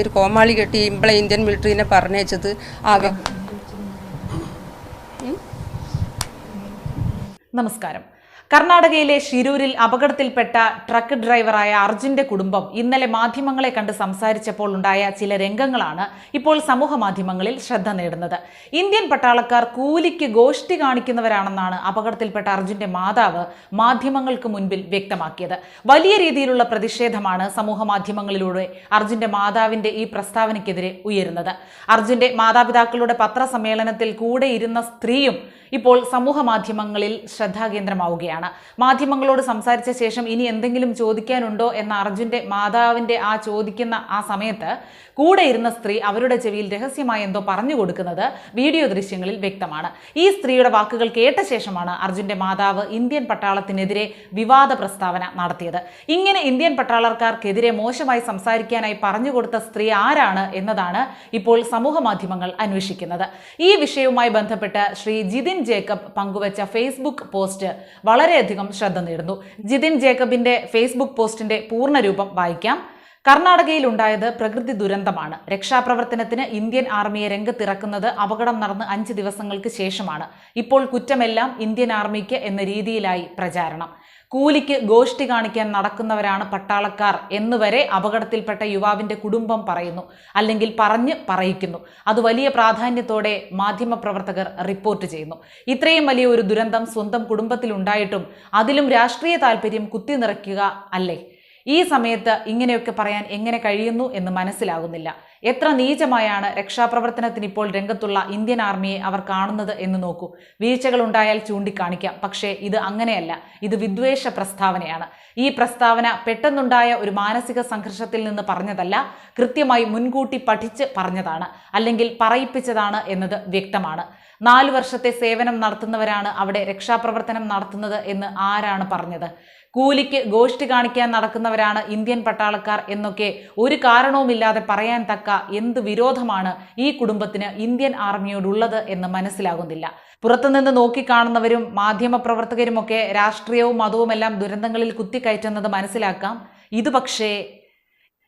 ഒരു കോമാളി കെട്ടി ഇമ്പളെ ഇന്ത്യൻ മിലിറ്ററിനെ പറഞ്ഞയച്ചത് ആകെ. നമസ്കാരം. കർണാടകയിലെ ഷിരൂരിൽ അപകടത്തിൽപ്പെട്ട ട്രക്ക് ഡ്രൈവറായ അർജുന്റെ കുടുംബം ഇന്നലെ മാധ്യമങ്ങളെ കണ്ട് സംസാരിച്ചപ്പോൾ ഉണ്ടായ ചില രംഗങ്ങളാണ് ഇപ്പോൾ സമൂഹ മാധ്യമങ്ങളിൽ ശ്രദ്ധ നേടുന്നത്. ഇന്ത്യൻ പട്ടാളക്കാർ കൂലിക്ക് ഗോഷ്ടി കാണിക്കുന്നവരാണെന്നാണ് അപകടത്തിൽപ്പെട്ട അർജുന്റെ മാതാവ് മാധ്യമങ്ങൾക്ക് മുൻപിൽ വ്യക്തമാക്കിയത്. വലിയ രീതിയിലുള്ള പ്രതിഷേധമാണ് സമൂഹ മാധ്യമങ്ങളിലൂടെ അർജുന്റെ മാതാവിന്റെ ഈ പ്രസ്താവനയ്ക്കെതിരെ ഉയരുന്നത്. അർജുന്റെ മാതാപിതാക്കളുടെ പത്രസമ്മേളനത്തിൽ കൂടെ ഇരുന്ന സ്ത്രീയും ഇപ്പോൾ സമൂഹ മാധ്യമങ്ങളിൽ ശ്രദ്ധാകേന്ദ്രമാവുകയാണ്. മാധ്യമങ്ങളോട് സംസാരിച്ച ശേഷം ഇനി എന്തെങ്കിലും ചോദിക്കാനുണ്ടോ എന്ന അർജുന്റെ മാതാവിന്റെ ആ ചോദിക്കുന്ന ആ സമയത്ത് കൂടെ ഇരുന്ന സ്ത്രീ അവരുടെ ചെവിയിൽ രഹസ്യമായി എന്തോ പറഞ്ഞു കൊടുക്കുന്നത് വീഡിയോ ദൃശ്യങ്ങളിൽ വ്യക്തമാണ്. ഈ സ്ത്രീയുടെ വാക്കുകൾ കേട്ട ശേഷമാണ് അർജുന്റെ മാതാവ് ഇന്ത്യൻ പട്ടാളത്തിനെതിരെ വിവാദ പ്രസ്താവന നടത്തിയത്. ഇങ്ങനെ ഇന്ത്യൻ പട്ടാളക്കാർക്കെതിരെ മോശമായി സംസാരിക്കാനായി പറഞ്ഞു കൊടുത്ത സ്ത്രീ ആരാണ് എന്നതാണ് ഇപ്പോൾ സമൂഹ മാധ്യമങ്ങൾ അന്വേഷിക്കുന്നത്. ഈ വിഷയവുമായി ബന്ധപ്പെട്ട് ശ്രീ ജിതിൻ ജേക്കബ് പങ്കുവച്ച ഫേസ്ബുക്ക് പോസ്റ്റ് വളരെയധികം ശ്രദ്ധ നേടുന്നു. ജിതിൻ ജേക്കബിന്റെ ഫേസ്ബുക്ക് പോസ്റ്റിന്റെ പൂർണരൂപം വായിക്കാം. കർണാടകയിൽ ഉണ്ടായത് പ്രകൃതി ദുരന്തമാണ്. രക്ഷാപ്രവർത്തനത്തിന് ഇന്ത്യൻ ആർമിയെ രംഗത്തിറക്കുന്നത് അപകടം നടന്ന് അഞ്ച് ദിവസങ്ങൾക്ക് ശേഷമാണ്. ഇപ്പോൾ കുറ്റമെല്ലാം ഇന്ത്യൻ ആർമിക്ക് എന്ന രീതിയിലായി പ്രചാരണം. കൂലിക്ക് ഗോഷ്ടി കാണിക്കാൻ നടക്കുന്നവരാണ് പട്ടാളക്കാർ എന്നുവരെ അപകടത്തിൽപ്പെട്ട യുവാവിന്റെ കുടുംബം പറയുന്നു. അല്ലെങ്കിൽ പറഞ്ഞ് പറയിക്കുന്നു. അത് വലിയ പ്രാധാന്യത്തോടെ മാധ്യമപ്രവർത്തകർ റിപ്പോർട്ട് ചെയ്യുന്നു. ഇത്രയും വലിയ ഒരു ദുരന്തം സ്വന്തം കുടുംബത്തിലുണ്ടായിട്ടും അതിലും രാഷ്ട്രീയ താല്പര്യം കുത്തി നിറയ്ക്കുക അല്ലേ? ഈ സമയത്ത് ഇങ്ങനെയൊക്കെ പറയാൻ എങ്ങനെ കഴിയുന്നു എന്ന് മനസ്സിലാകുന്നില്ല. എത്ര നീചമായാണ് രക്ഷാപ്രവർത്തനത്തിന് ഇപ്പോൾ രംഗത്തുള്ള ഇന്ത്യൻ ആർമിയെ അവർ കാണുന്നത് എന്ന് നോക്കൂ. വീഴ്ചകൾ ഉണ്ടായാൽ ചൂണ്ടിക്കാണിക്കാം. പക്ഷേ ഇത് അങ്ങനെയല്ല. ഇത് വിദ്വേഷ പ്രസ്താവനയാണ്. ഈ പ്രസ്താവന പെട്ടെന്നുണ്ടായ ഒരു മാനസിക സംഘർഷത്തിൽ നിന്ന് പറഞ്ഞതല്ല കൃത്യമായി മുൻകൂട്ടി പഠിച്ച് പറഞ്ഞതാണ് അല്ലെങ്കിൽ പറയിപ്പിച്ചതാണ് എന്നത് വ്യക്തമാണ്. നാലു വർഷത്തെ സേവനം നടത്തുന്നവരാണ് അവിടെ രക്ഷാപ്രവർത്തനം നടത്തുന്നത് എന്ന് ആരാണ് പറഞ്ഞത്? കൂലിക്ക് ഗോഷ്ടി കാണിക്കാൻ നടക്കുന്നവരാണ് ഇന്ത്യൻ പട്ടാളക്കാർ എന്നൊക്കെ ഒരു കാരണവുമില്ലാതെ പറയാൻ തക്ക എന്ത് വിരോധമാണ് ഈ കുടുംബത്തിന് ഇന്ത്യൻ ആർമിയോടുള്ളത് എന്ന് മനസ്സിലാകുന്നില്ല. പുറത്തുനിന്ന് നോക്കിക്കാണുന്നവരും മാധ്യമപ്രവർത്തകരുമൊക്കെ രാഷ്ട്രീയവും മതവുമെല്ലാം ദുരന്തങ്ങളിൽ കുത്തിക്കയറ്റുന്നത് മനസ്സിലാക്കാം. ഇത് പക്ഷേ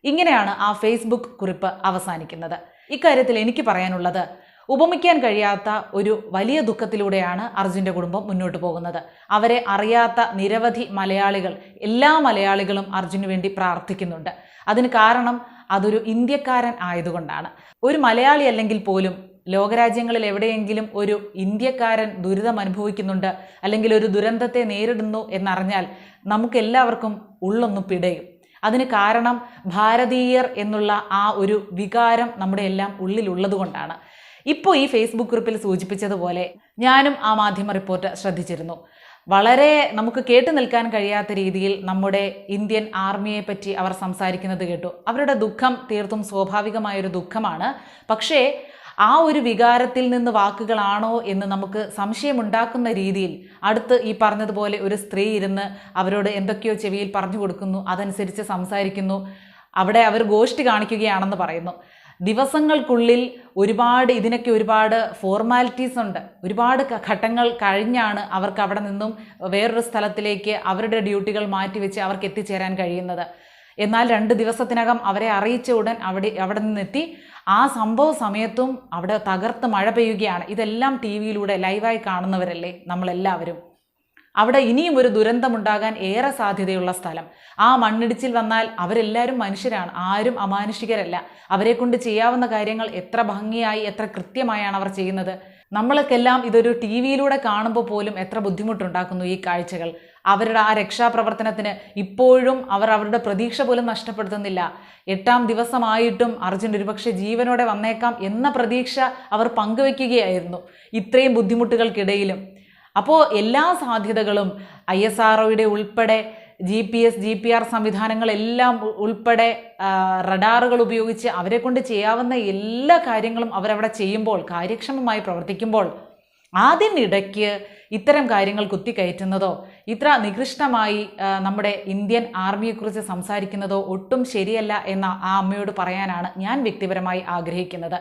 ഇങ്ങനെയാണ് ആ ഫേസ്ബുക്ക് കുറിപ്പ് അവസാനിക്കുന്നത്. ഇക്കാര്യത്തിൽ എനിക്ക് പറയാനുള്ളത് ഉപമിക്കാൻ കഴിയാത്ത ഒരു വലിയ ദുഃഖത്തിലൂടെയാണ് അർജുന്റെ കുടുംബം മുന്നോട്ട് പോകുന്നത്. അവരെ അറിയാത്ത നിരവധി മലയാളികൾ എല്ലാ മലയാളികളും അർജുന് വേണ്ടി പ്രാർത്ഥിക്കുന്നുണ്ട്. അതിന് കാരണം അതൊരു ഇന്ത്യക്കാരൻ ആയതുകൊണ്ടാണ്. ഒരു മലയാളി അല്ലെങ്കിൽ പോലും ലോകരാജ്യങ്ങളിൽ എവിടെയെങ്കിലും ഒരു ഇന്ത്യക്കാരൻ ദുരിതം അനുഭവിക്കുന്നുണ്ട് അല്ലെങ്കിൽ ഒരു ദുരന്തത്തെ നേരിടുന്നു എന്നറിഞ്ഞാൽ നമുക്കെല്ലാവർക്കും ഉള്ളൊന്ന് പിടയും. അതിന് കാരണം ഭാരതീയർ എന്നുള്ള ആ ഒരു വികാരം നമ്മുടെ എല്ലാം ഉള്ളിലുള്ളത് കൊണ്ടാണ് ഇപ്പോൾ ഈ ഫേസ്ബുക്ക് ഗ്രൂപ്പിൽ സൂചിപ്പിച്ചതുപോലെ ഞാനും ആ മാധ്യമ റിപ്പോർട്ട് ശ്രദ്ധിച്ചിരുന്നു. വളരെ നമുക്ക് കേട്ടു നിൽക്കാൻ കഴിയാത്ത രീതിയിൽ നമ്മുടെ ഇന്ത്യൻ ആർമിയെ പറ്റി അവർ സംസാരിക്കുന്നത് കേട്ടു. അവരുടെ ദുഃഖം തീർത്തും സ്വാഭാവികമായൊരു ദുഃഖമാണ്. പക്ഷേ ആ ഒരു വികാരത്തിൽ നിന്ന് വാക്കുകളാണോ എന്ന് നമുക്ക് സംശയമുണ്ടാക്കുന്ന രീതിയിൽ അടുത്ത് ഈ പറഞ്ഞതുപോലെ ഒരു സ്ത്രീ ഇരുന്ന് അവരോട് എന്തൊക്കെയോ ചെവിയിൽ പറഞ്ഞു കൊടുക്കുന്നു അതനുസരിച്ച് സംസാരിക്കുന്നു അവിടെ അവർ ഗോഷ്ടി കാണിക്കുകയാണെന്ന് പറയുന്നു. ദിവസങ്ങൾക്കുള്ളിൽ ഒരുപാട് ഇതിനൊക്കെ ഒരുപാട് ഫോർമാലിറ്റീസ് ഉണ്ട്. ഒരുപാട് ഘട്ടങ്ങൾ കഴിഞ്ഞാണ് അവർക്ക് അവിടെ നിന്നും വേറൊരു സ്ഥലത്തിലേക്ക് അവരുടെ ഡ്യൂട്ടികൾ മാറ്റിവെച്ച് അവർക്ക് എത്തിച്ചേരാൻ കഴിയുന്നത്. എന്നാൽ രണ്ട് ദിവസത്തിനകം അവരെ അറിയിച്ച ഉടൻ അവിടെ അവിടെ നിന്നെത്തി. ആ സംഭവ സമയത്തും അവിടെ തകർത്ത് മഴ പെയ്യുകയാണ്. ഇതെല്ലാം ടി വിയിലൂടെ ലൈവായി കാണുന്നവരല്ലേ നമ്മളെല്ലാവരും? അവിടെ ഇനിയും ഒരു ദുരന്തമുണ്ടാകാൻ ഏറെ സാധ്യതയുള്ള സ്ഥലം. ആ മണ്ണിടിച്ചിൽ വന്നാൽ അവരെല്ലാവരും മനുഷ്യരാണ്. ആരും അമാനുഷികരല്ല. അവരെ കൊണ്ട് ചെയ്യാവുന്ന കാര്യങ്ങൾ എത്ര ഭംഗിയായി എത്ര കൃത്യമായാണ് അവർ ചെയ്യുന്നത്. നമ്മൾക്കെല്ലാം ഇതൊരു ടി വിയിലൂടെ കാണുമ്പോൾ പോലും എത്ര ബുദ്ധിമുട്ടുണ്ടാക്കുന്നു ഈ കാഴ്ചകൾ. അവരുടെ ആ രക്ഷാപ്രവർത്തനത്തിന് ഇപ്പോഴും അവർ അവരുടെ പ്രതീക്ഷ പോലും നഷ്ടപ്പെടുത്തുന്നില്ല. എട്ടാം ദിവസമായിട്ടും അർജുൻ ഒരുപക്ഷെ ജീവനോടെ വന്നേക്കാം എന്ന പ്രതീക്ഷ അവർ പങ്കുവെക്കുകയായിരുന്നു. ഇത്രയും ബുദ്ധിമുട്ടുകൾക്കിടയിലും അപ്പോൾ എല്ലാ സാധ്യതകളും ഐ എസ് ആർ ഉൾപ്പെടെ G P S G P R സംവിധാനങ്ങളെല്ലാം ഉൾപ്പെടെ റഡാറുകൾ ഉപയോഗിച്ച് അവരെ കൊണ്ട് ചെയ്യാവുന്ന എല്ലാ കാര്യങ്ങളും അവരവിടെ ചെയ്യുമ്പോൾ കാര്യക്ഷമമായി പ്രവർത്തിക്കുമ്പോൾ അതിനിടയ്ക്ക് ഇത്തരം കാര്യങ്ങൾ കുത്തിക്കയറ്റുന്നതോ ഇത്ര നികൃഷ്ടമായി നമ്മുടെ ഇന്ത്യൻ ആർമിയെക്കുറിച്ച് സംസാരിക്കുന്നതോ ഒട്ടും ശരിയല്ല എന്ന ആ അമ്മയോട് പറയാനാണ് ഞാൻ വ്യക്തിപരമായി ആഗ്രഹിക്കുന്നത്.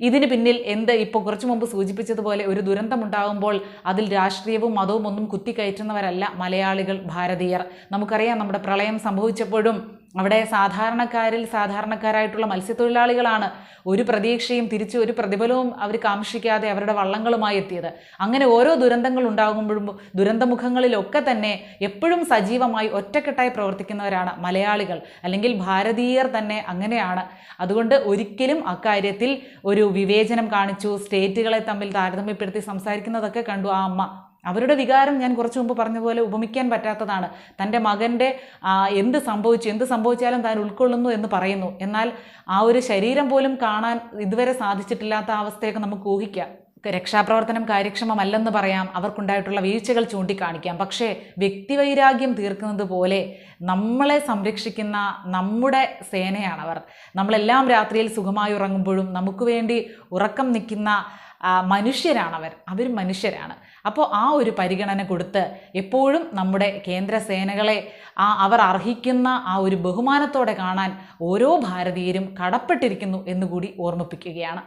ഇതിന് പിന്നിൽ എന്ത് ഇപ്പോൾ കുറച്ചു മുമ്പ് സൂചിപ്പിച്ചതുപോലെ ഒരു ദുരന്തമുണ്ടാകുമ്പോൾ അതിൽ രാഷ്ട്രീയവും മതവും ഒന്നും കുത്തിക്കയറ്റുന്നവരല്ല മലയാളികൾ ഭാരതീയർ. നമുക്കറിയാം നമ്മുടെ പ്രളയം സംഭവിച്ചപ്പോഴും അവിടെ സാധാരണക്കാരിൽ സാധാരണക്കാരായിട്ടുള്ള മത്സ്യത്തൊഴിലാളികളാണ് ഒരു പ്രതീക്ഷയും തിരിച്ച് ഒരു പ്രതിഫലവും അവർ കാംക്ഷിക്കാതെ അവരുടെ വള്ളങ്ങളുമായി എത്തിയത്. അങ്ങനെ ഓരോ ദുരന്തങ്ങൾ ഉണ്ടാകുമ്പോഴും ദുരന്തമുഖങ്ങളിലൊക്കെ തന്നെ എപ്പോഴും സജീവമായി ഒറ്റക്കെട്ടായി പ്രവർത്തിക്കുന്നവരാണ് മലയാളികൾ. അല്ലെങ്കിൽ ഭാരതീയർ തന്നെ അങ്ങനെയാണ്. അതുകൊണ്ട് ഒരിക്കലും അക്കാര്യത്തിൽ ഒരു വിവേചനം കാണിച്ചു സ്റ്റേറ്റുകളെ തമ്മിൽ താരതമ്യപ്പെടുത്തി സംസാരിക്കുന്നതൊക്കെ കണ്ടു ആ അമ്മ. അവരുടെ വികാരം ഞാൻ കുറച്ചു മുമ്പ് പറഞ്ഞ പോലെ ഉപമിക്കാൻ പറ്റാത്തതാണ്. തന്റെ മകന്റെ എന്ത് സംഭവിച്ചു എന്ത് സംഭവിച്ചാലും താൻ ഉൾക്കൊള്ളുന്നു എന്ന് പറയുന്നു. എന്നാൽ ആ ഒരു ശരീരം പോലും കാണാൻ ഇതുവരെ സാധിച്ചിട്ടില്ലാത്ത അവസ്ഥയൊക്കെ നമുക്ക് ഊഹിക്കാം. രക്ഷാപ്രവർത്തനം കാര്യക്ഷമമല്ലെന്ന് പറയാം. അവർക്കുണ്ടായിട്ടുള്ള വീഴ്ചകൾ ചൂണ്ടിക്കാണിക്കാം. പക്ഷേ വ്യക്തിവൈരാഗ്യം തീർക്കുന്നത് പോലെ നമ്മളെ സംരക്ഷിക്കുന്ന നമ്മുടെ സേനയാണവർ നമ്മളെല്ലാം രാത്രിയിൽ സുഖമായി ഉറങ്ങുമ്പോഴും നമുക്ക് വേണ്ടി ഉറക്കം നിൽക്കുന്ന മനുഷ്യരാണവർ. അവർ മനുഷ്യരാണ്. അപ്പോൾ ആ ഒരു പരിഗണന കൊടുത്ത് എപ്പോഴും നമ്മുടെ കേന്ദ്ര സേനകളെ ആ അവർ അർഹിക്കുന്ന ആ ഒരു ബഹുമാനത്തോടെ കാണാൻ ഓരോ ഭാരതീയരും കടപ്പെട്ടിരിക്കുന്നു എന്നുകൂടി ഓർമ്മിപ്പിക്കുകയാണ്.